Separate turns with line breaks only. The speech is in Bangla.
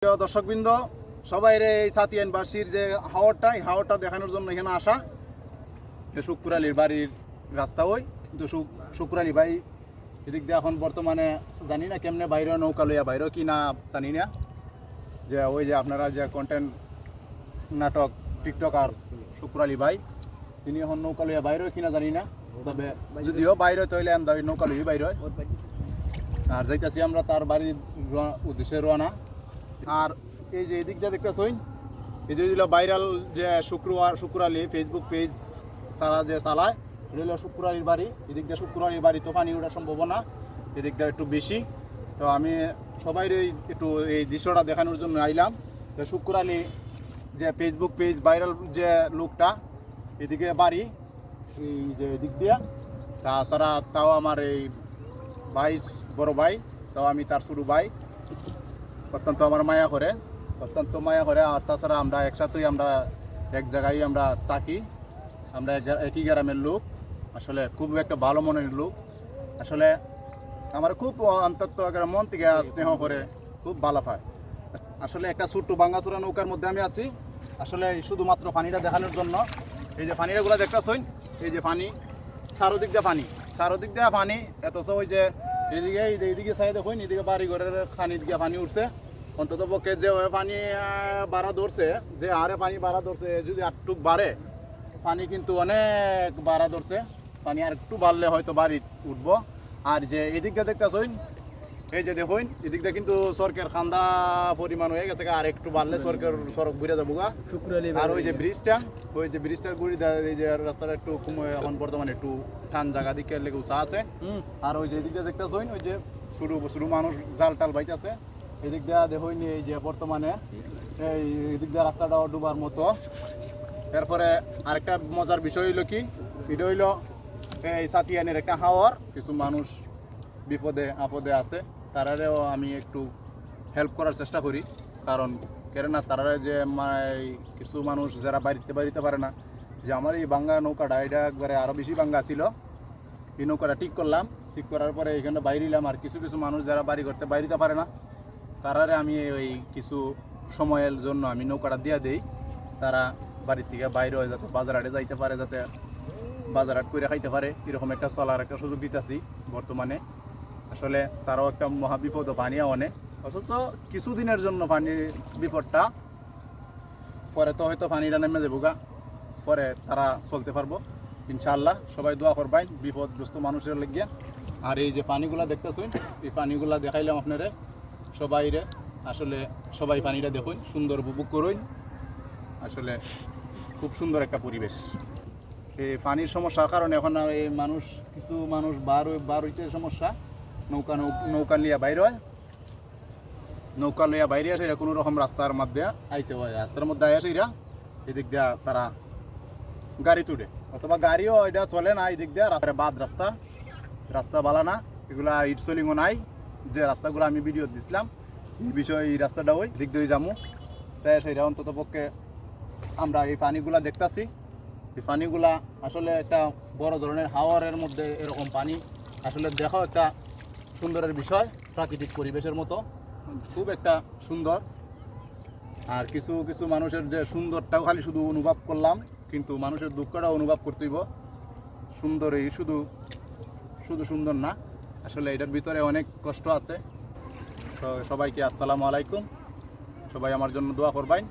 প্রিয় দর্শকবৃন্দ, সবাই এই সাতিয়ানবাসীর যে হাওয়ারটা এই হাওয়ারটা দেখানোর জন্য এখানে আসা। যে শুক্রালির বাড়ির রাস্তা ওই, কিন্তু শুক- শুক্রালি ভাই এদিক দিয়ে এখন বর্তমানে জানি না কেমনে বাইরে নৌকা লইয়া বাইরে কি না জানি না। যে ওই যে আপনারা যে কন্টেন্ট নাটক টিকটক আর শুক্রালি ভাই, তিনি এখন নৌকা লইয়া বাইরে কিনা জানি না। তবে যদিও বাইরে তৈলে ওই নৌকা লইয়া বাইরে আর যাইতেছি আমরা তার বাড়ির উদ্দেশ্যে রওনা। আর এই যে এদিকটা দেখতেছই এই যে ভাইরাল যে শুক্রবার, শুক্রালি ফেসবুক পেজ তারা যে চালায়, এটা হলো শুক্রালির বাড়ি। এদিক দিয়ে শুক্রালির বাড়ি তো পানি ওঠার সম্ভাবনা এদিক দিয়ে একটু বেশি। তো আমি সবাই একটু এই দৃশ্যটা দেখানোর জন্য আইলাম। তো শুক্রালি যে ফেসবুক পেজ ভাইরাল যে লোকটা, এদিকে বাড়ি, এই যে এদিক দিয়া তাছাড়া তাও আমার এই ভাই, বড় ভাই, তাও আমি তার ছোটো ভাই। অত্যন্ত আমার মায়া করে, অত্যন্ত মায়া করে। আর তাছাড়া আমরা একসাথেই আমরা এক জায়গায় আমরা থাকি। আমরা একই গ্রামের লোক। আসলে খুব একটা ভালো মনের লোক। আসলে আমার খুব অন্তত মন থেকে স্নেহ করে খুব ভালো পায়। আসলে একটা ছোট্ট বাঙ্গাচুরা নৌকার মধ্যে আমি আছি। আসলে শুধুমাত্র পানিটা দেখানোর জন্য। এই যে পানিটাগুলো দেখতেছই? এই যে পানি, চারোদিক দিয়ে পানি। চারোদিক দিয়ে পানি এতছ ওই যে এদিকে এই- এইদিকে সাইড দেখুন এদিকে বাড়ি ঘরের খানি দিয়ে পানি উঠছে। অন্তত পক্ষে যে ওই পানি বাড়া ধরছে যে আরে পানি বাড়া ধরছে যদি আটটুক বাড়ে পানি কিন্তু অনেক বাড়া ধরছে। পানি আর একটু বাড়লে হয়তো বাড়ি উঠবো। আর যে এদিকটা দেখতেছইন এই যে দেখুন এদিকটা কিন্তু সরকার খান্দা পরিমাণ হয়ে গেছে আর একটু বাড়লে সরকার সড়ক ঘুরে যাব গা। আর ওই যে ব্রিজটা ওই যে ব্রিজটার গুড়ি এই যে রাস্তাটা একটু কম- এখন বর্তমানে একটু টান জায়গা দিকে লেগে উঁচা আছে। আর ওই যে এদিকে দেখতেছইন ওই যে শুরু শুরু মানুষ জাল টাল বাইতেছে। এদিক দিয়া দেখুন এই যে বর্তমানে এই এদিক দিয়ে রাস্তাটাও ডুবার মতো। এরপরে আরেকটা মজার বিষয় হইল কি? এটা হইল এই সাতিয়ানের একটা হাওয়ার কিছু মানুষ বিপদে, আপদে আছে। তারারেও আমি একটু হেল্প করার চেষ্টা করি। কারণ কেননা তারা যে কিছু মানুষ যারা বাড়িতে বাড়িতে পারে না, যে আমার এই বাঙ্গা নৌকাটা, এটা একবারে আরও বেশি বাঙ্গা ছিল। এই নৌকাটা ঠিক করলাম। ঠিক করার পরে এখানে বাইরিলাম আর কিছু কিছু মানুষ যারা বাড়ি করতে বাইরিতে পারে না তারারে আমি ওই কিছু সময়ের জন্য আমি নৌকাটা দিয়ে দেই। তারা বাড়ির থেকে বাইরে হয়ে যাতে বাজার হাটে যাইতে পারে, যাতে বাজার হাট করে খাইতে পারে, এরকম একটা চলার একটা সুযোগ দিতেছি বর্তমানে। আসলে তারাও একটা মহা বিপদ পানিও অনেক অথচ কিছুদিনের জন্য পানির বিপদটা, পরে তো হয়তো পানিটা নেমে যাব গা, পরে তারা চলতে পারব। ইনশাআল্লাহ সবাই দোয়া করবেন বিপদগ্রস্ত মানুষের লেগিয়া। আর এই যে পানিগুলা দেখতেছেন, এই পানিগুলা দেখাইলাম আপনারে। সবাই রে আসলে সবাই পানিটা দেখুন, সুন্দর উপভোগ করুন। আসলে খুব সুন্দর একটা পরিবেশ। এই পানির সমস্যার কারণে এখন এই মানুষ, কিছু মানুষ বার বার হইতে সমস্যা। নৌকা নৌকা লিয়া বাইরে হয়। নৌকা লইয়া বাইরে আসে, এরা কোনো রকম রাস্তার মধ্যে আইতে হয়, রাস্তার মধ্যে আইসে এরা। এদিক দিয়া তারা গাড়ি তুলে। অথবা গাড়িও এটা চলে না, এদিক দিয়া রাস্তায় বাদ রাস্তা। রাস্তা বালা না, এগুলা ইট সোলিংও নাই। যে রাস্তাগুলো আমি ভিডিও দিছিলাম, এই বিষয়ে এই রাস্তাটা ওই দিক দিয়ে যাব চাই সেটা অন্তত পক্ষে আমরা এই পানিগুলা দেখতাছি। এই পানিগুলা আসলে একটা বড় ধরনের হাওয়ারের মধ্যে এরকম পানি আসলে দেখো একটা সুন্দরের বিষয়, প্রাকৃতিক পরিবেশের মতো। খুব একটা সুন্দর। আর কিছু কিছু মানুষের যে সুন্দরটাও খালি শুধু অনুভব করলাম, কিন্তু মানুষের দুঃখটাও অনুভব করতেইব। সুন্দর এই শুধু শুধু সুন্দর না। আসলে এটার ভিতরে অনেক কষ্ট আছে। সবাইকে আসসালামু আলাইকুম। সবাই আমার জন্য দোয়া করবেন।